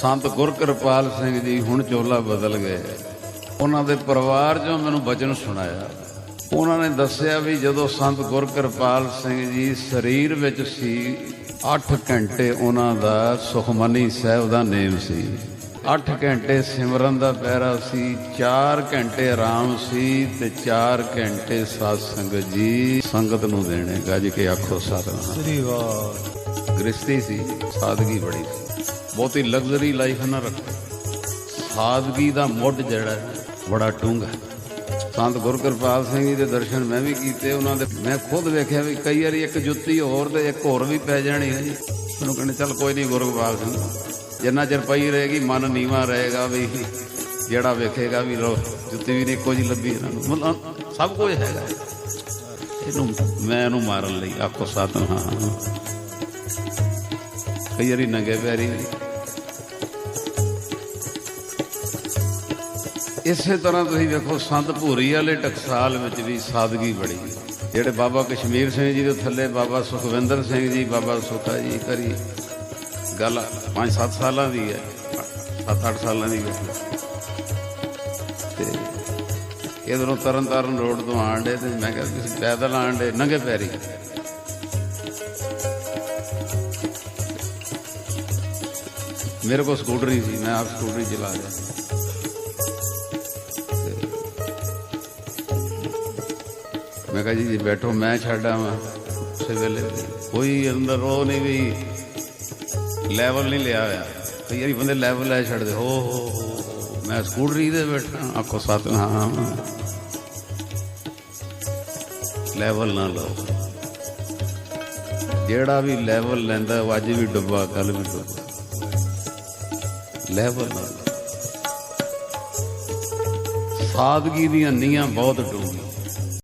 ਸੰਤ ਗੁਰਕਿਰਪਾਲ ਸਿੰਘ ਜੀ ਹੁਣ ਚੋਲਾ ਬਦਲ ਗਏ। ਉਹਨਾਂ ਦੇ ਪਰਿਵਾਰ ਚੋਂ ਮੈਨੂੰ ਬਚਨ ਸੁਣਾਇਆ। ਉਹਨਾਂ ਨੇ ਦੱਸਿਆ ਵੀ ਜਦੋਂ ਸੰਤ ਗੁਰਕਿਰਪਾਲ ਸਿੰਘ ਜੀ ਸਰੀਰ ਵਿੱਚ ਸੀ 8 ਘੰਟੇ ਉਹਨਾਂ ਦਾ ਸੁਖਮਨੀ ਸਾਹਿਬ ਦਾ ਨੇਮ ਸੀ। 8 ਘੰਟੇ ਸਿਮਰਨ ਦਾ ਪਹਿਰਾ ਸੀ 4 ਘੰਟੇ ਆਰਾਮ ਸੀ ਤੇ 4 ਘੰਟੇ ਸਾਧ ਸੰਗਤ ਜੀ ਸੰਗਤ ਨੂੰ ਦੇਣੇ। ਗੱਜ ਕੇ ਆਖੋ ਸਤਿਨਾਮ। ਸ੍ਰੀ ਵਾਰ ਗ੍ਰਸਤੀ ਸੀ ਸਾਦਗੀ ਬੜੀ ਸੀ। ਬਹੁਤੀ ਲਗਜ਼ਰੀ ਲਾਈਫ ਨਾ ਰੱਖੋ। ਸਾਦਗੀ ਦਾ ਮੁੱਢ ਜਿਹੜਾ ਬੜਾ ਡੂੰਘਾ ਹੈ। ਸੰਤ ਗੁਰਕਿਰਪਾਲ ਸਿੰਘ ਜੀ ਦੇ ਦਰਸ਼ਨ ਮੈਂ ਵੀ ਕੀਤੇ, ਉਹਨਾਂ ਦੇ ਮੈਂ ਖੁਦ ਵੇਖਿਆ ਵੀ ਕਈ ਵਾਰੀ ਇੱਕ ਜੁੱਤੀ ਹੋਰ ਤੇ ਇੱਕ ਹੋਰ ਵੀ ਪੈ ਜਾਣੀ ਹੈ ਜੀ। ਮੈਨੂੰ ਕਹਿੰਦੇ, ਚੱਲ ਕੋਈ ਨਹੀਂ ਗੁਰਕਿਰਪਾਲ ਸਿੰਘ, ਜਿੰਨਾ ਚਿਰ ਪਈ ਰਹੇਗੀ, ਮਨ ਨੀਵਾ ਰਹੇਗਾ ਵੀ, ਜਿਹੜਾ ਵੇਖੇਗਾ ਵੀ ਲੋ ਜੁੱਤੀ ਵੀ ਨਹੀਂ ਇੱਕੋ ਲੱਭੀ ਇਹਨਾਂ ਨੂੰ। ਮਤਲਬ, ਸਭ ਕੁਝ ਹੈਗਾ। ਇਹਨੂੰ, ਮੈਂ ਇਹਨੂੰ ਮਾਰਨ ਲਈ ਆਖੋ ਸਤਿਨਾਮ ਕਈ ਵਾਰੀ ਨੰਗੇ ਪੈਰੀ ਇਸੇ ਤਰ੍ਹਾਂ ਤੁਸੀਂ ਵੇਖੋ, ਸੰਤ ਭੂਰੀ ਵਾਲੇ ਟਕਸਾਲ ਵਿੱਚ ਵੀ ਸਾਦਗੀ ਬੜੀ। ਜਿਹੜੇ ਬਾਬਾ ਕਸ਼ਮੀਰ ਸਿੰਘ ਜੀ ਦੇ ਥੱਲੇ, ਬਾਬਾ ਸੁਖਵਿੰਦਰ ਸਿੰਘ ਜੀ, ਬਾਬਾ ਸੁਖਾ ਜੀ ਕਰੀ। ਗੱਲ 5-7 ਸਾਲਾਂ ਦੀ ਹੈ 7-8 ਸਾਲਾਂ ਦੀ ਗੱਲ ਤੇ ਇਧਰੋਂ ਤਰਨ ਤਾਰਨ ਰੋਡ ਤੋਂ ਆਂਡੇ ਤੇ ਮੈਂ ਕਿਹਾ, ਤੁਸੀਂ ਪੈਦਲ ਆਂਡੇ ਨੰਗੇ ਪੈਰੀ। ਮੇਰੇ ਕੋਲ ਸਕੂਟਰ ਨਹੀਂ ਸੀ, ਮੈਂ ਆਪ ਸਕੂਟਰ ਚਲਾ ਰਿਹਾ। ਮੈਂ ਕਿਹਾ ਜੀ ਜੀ ਬੈਠੋ, ਮੈਂ ਛੱਡ ਆਵਾਂ। ਉਸੇ ਵੇਲੇ ਕੋਈ ਅੰਦਰ ਉਹ ਨਹੀਂ ਵੀ ਲੈਵਲ ਨਹੀਂ ਲਿਆ ਹੋਇਆ। ਕਈ ਵਾਰੀ ਬੰਦੇ ਲੈਵਲ ਲੈ ਛੱਡਦੇ, ਹੋ ਹੋ ਹੋ ਹੋ। ਮੈਂ ਸਕੂਟਰੀ ਤੇ ਬੈਠਾ, ਆਖੋ ਸਤਨਾਮ। ਲੈਵਲ ਨਾ ਲਓ। ਜਿਹੜਾ ਵੀ ਲੈਵਲ ਲੈਂਦਾ, ਉਹ ਅੱਜ ਵੀ ਡੁੱਬਾ ਕੱਲ ਵੀ ਡੁੱਬਾ। ਲੈਵਲ ਨਾਲ ਸਾਦਗੀ ਦੀਆਂ ਨੀਆਂ ਬਹੁਤ ਡੂੰਘੀਆਂ।